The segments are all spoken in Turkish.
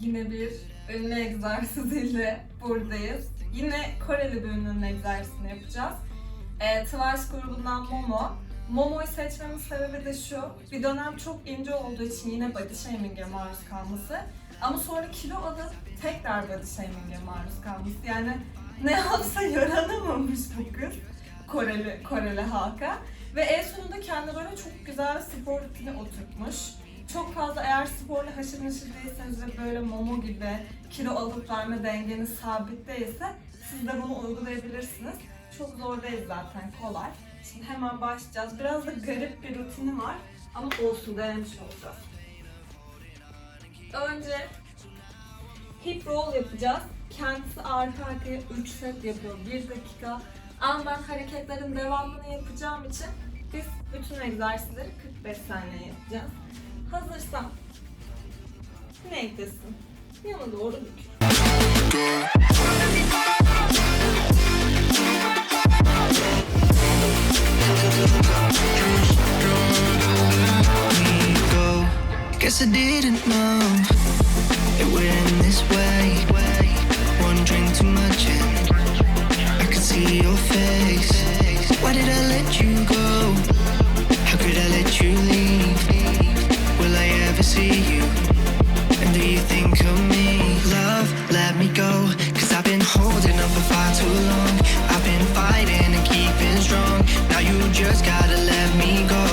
Yine bir ünlü egzersiziyle buradayız. Yine Koreli bir ünlünün egzersizini yapacağız. E, Twice grubundan Momo. Momo'yu seçmemin sebebi de şu, bir dönem çok ince olduğu için yine body shaming'e maruz kalması. Ama sonra kilo alıp tekrar body shaming'e maruz kalması. Yani ne yapsa yaranamamış bu kız Koreli, Koreli halka. Ve en sonunda kendi böyle çok güzel spor rutini oturtmuş. Sporla haşır neşir değilseniz ve böyle Momo gibi kilo alıp verme dengeniz sabit değilse siz de bunu uygulayabilirsiniz. Çok zor değil zaten, kolay. Şimdi hemen başlayacağız. Biraz da garip bir rutini var ama olsun denemiş olacağız. Önce hip roll yapacağız. Kendisi arka arkaya 3 set yapıyor. 1 dakika. Ama ben hareketlerin devamını yapacağım için biz bütün egzersizleri 45 saniye yapacağız. Hazırsan Guess I didn't know it would end this way. One drink too much and I could see your face. Why did I let you you just gotta let me go.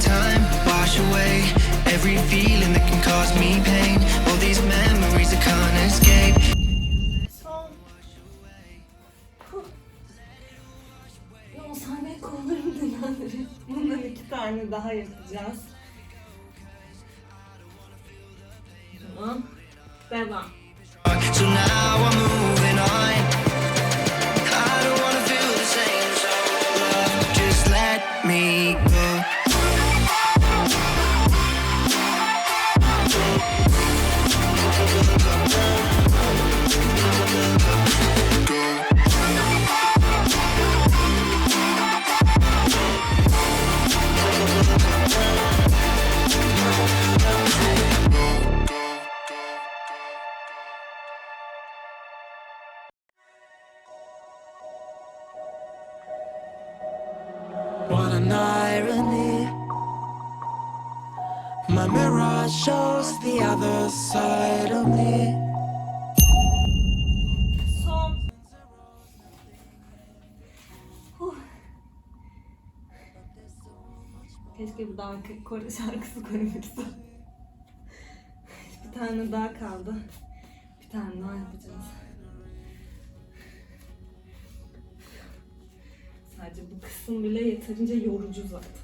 Time wash away every feeling that can cause me pain. All these memories I can't escape. Son. Huh. Ya sahne kollarım dinlendirir. Bundan iki tane daha yapacağız. Tamam. Devam. So now I'm moving on. Mirror shows the. Keşke bir daha Kore şarkısı koyabilsem. Bir tane daha kaldı. Bir tane daha yapacağız. Sadece bu kısım bile yeterince yorucu zaten.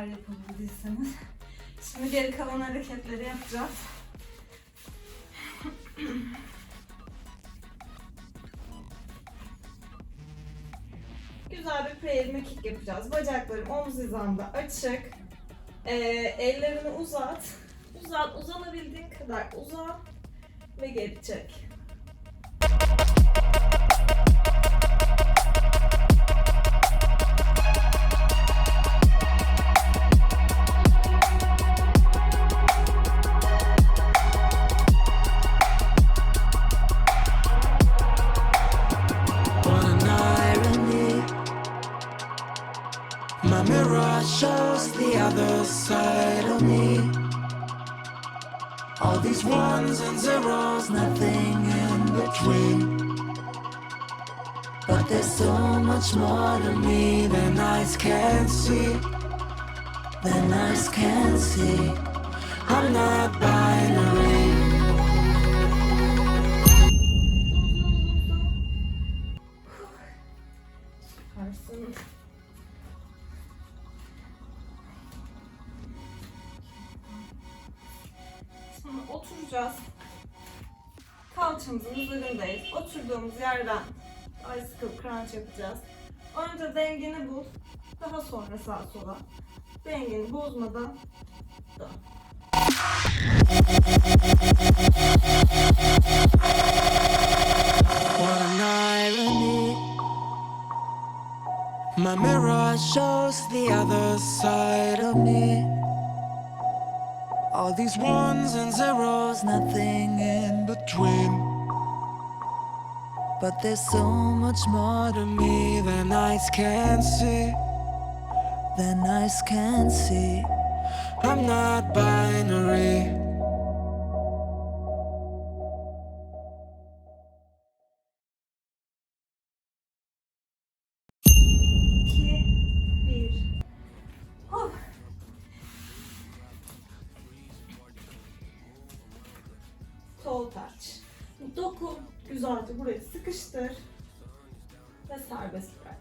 kadar yapabildiyseniz. Şimdi geri kalan hareketleri yapacağız. Güzel bir pre kick yapacağız. Bacaklarım omuz hizamda açık. Ee, ellerini uzat. Uzat, uzanabildiğin kadar uzat ve geri çek. My mirror shows the other side of me. All these ones and zeros, nothing in between. But there's so much more to me than eyes can see. Than eyes can see. I'm not binary. Şimdi oturacağız. Kalçamızın üzerindeyiz. Oturduğumuz yerden bicycle crunch yapacağız. Önce dengeni bul. Daha sonra sağa sola. Dengeni bozmadan dön. My mirror shows the other side of me. All these ones and zeros, nothing in between. But there's so much more to me than eyes can see. Than eyes can see. I'm not binary. Güzelce burayı sıkıştır. Ve serbest bırak.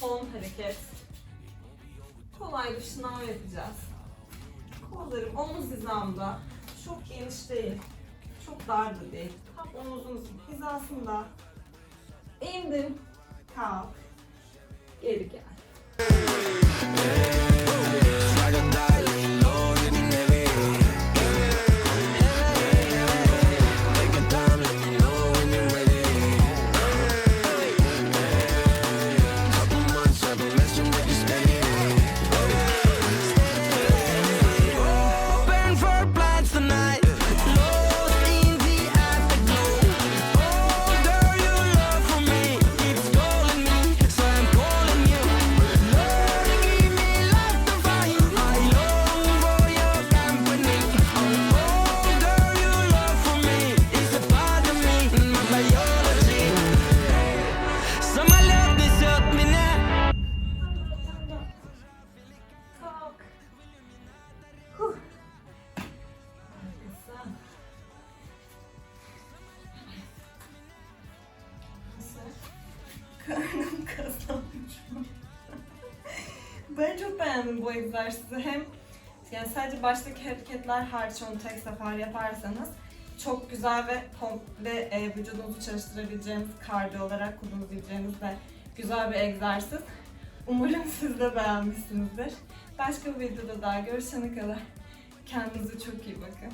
Son hareket. Kolay bir şınav yapacağız. Kollarım omuz hizamda. Çok geniş değil. Çok dar da değil. Tam omuzumuzun hizasında. İndim. Kalk. Geri gel. Karnım kaslanmış. ben çok beğendim bu egzersizi. Hem yani sadece baştaki hareketler hariç onu tek sefer yaparsanız çok güzel ve komple e, vücudunuzu çalıştırabileceğiniz, kardiyo olarak kullanabileceğiniz de güzel bir egzersiz. Umarım siz de beğenmişsinizdir. Başka bir videoda daha görüşene kadar kendinize çok iyi bakın.